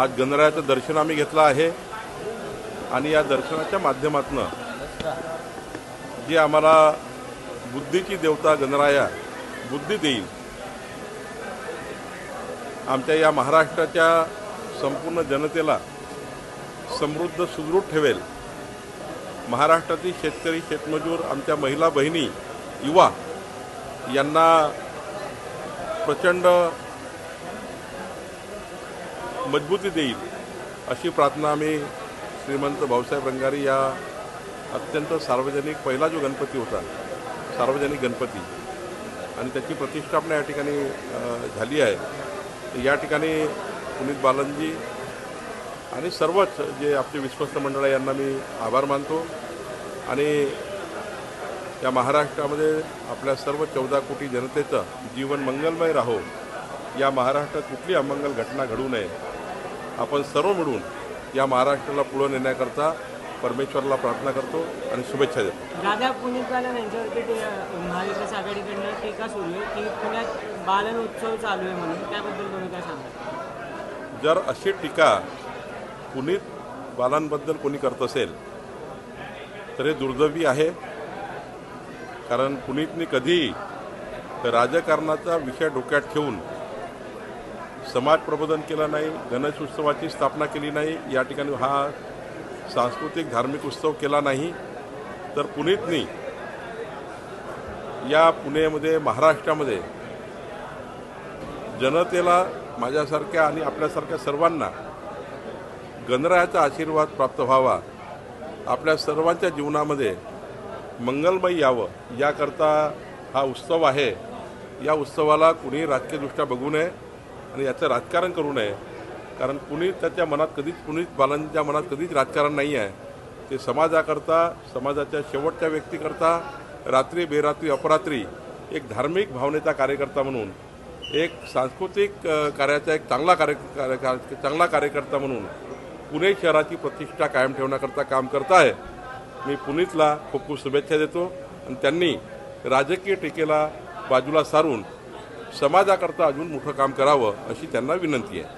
आज गणरायाचं दर्शन आम्ही घेतलं आहे. आणि या दर्शनाच्या माध्यमातून जी आम्हाला बुद्धीची देवता गणराया बुद्धी देईल आमच्या या महाराष्ट्राच्या संपूर्ण जनतेला समृद्ध सुदृढ ठेवेल. महाराष्ट्रातील शेतकरी शेतमजूर आमच्या महिला बहिणी युवा यांना प्रचंड मजबूती देईल. अशी प्रार्थना आम्ही श्रीमंत भाऊसाहेब रंगारी या अत्यंत सार्वजनिक पहिला जो गणपती होता सार्वजनिक गणपती आणि त्याची प्रतिष्ठापना या ठिकाणी झाली आहे. या ठिकाणी पुनीत बालनजी आणि सर्वच जे आपले विश्वस्त मंडळ आहे यांना मी आभार मानतो. आणि या महाराष्ट्रामध्ये आपल्या सर्व चौदा कोटी जनतेचं जीवन मंगलमय राहो. या महाराष्ट्रात कुठली अमंगल घटना घडू नये आपण सर्व मिळून या महाराष्ट्राला पुढं नेण्याकरता परमेश्वरला प्रार्थना करतो आणि शुभेच्छा देतो. दादा पुनीत बालन यांच्यावरती महाविकास आघाडीकडनं टीका सुरू आहे की पुण्यात बालन उत्सव चालू आहे म्हणून. त्याबद्दल तुम्ही काय सांगा जर अशी टीका पुनीत बालांबद्दल कोणी करत असेल तर हे दुर्दैवी आहे. कारण पुनीतनी कधीही राजकारणाचा विषय डोक्यात ठेवून समाज प्रबोधन केलं नाही गणेश उत्सवाची स्थापना केली नाही या ठिकाणी हा सांस्कृतिक धार्मिक उत्सव केला नाही. तर पुणेतनी या पुणेमध्ये महाराष्ट्रामध्ये जनतेला माझ्यासारख्या आणि आपल्यासारख्या सर्वांना गणरायाचा आशीर्वाद प्राप्त व्हावा. आपल्या सर्वांच्या जीवनामध्ये मंगलमय यावं याकरता हा उत्सव आहे. या उत्सवाला कुणी राजकीयदृष्ट्या बघू नये. आणि याचं राजकारण करू नये. कारण कुणी त्याच्या मनात कधीच कुणीच बालांच्या मनात कधीच राजकारण नाही आहे ते समाजाकरता समाजाच्या शेवटच्या व्यक्तीकरता रात्री बेरात्री अपरात्री एक धार्मिक भावनेचा कार्यकर्ता म्हणून एक सांस्कृतिक कार्याचा एक चांगला कार्य कार्य- चांगला कार्यकर्ता म्हणून पुणे शहराची प्रतिष्ठा कायम ठेवण्याकरता काम करत आहे मी पुणेतला खूप खूप शुभेच्छा देतो. आणि त्यांनी राजकीय टीकेला बाजूला सारून समाजाकरता अजून मोठं काम करावं अशी त्यांना विनंती आहे.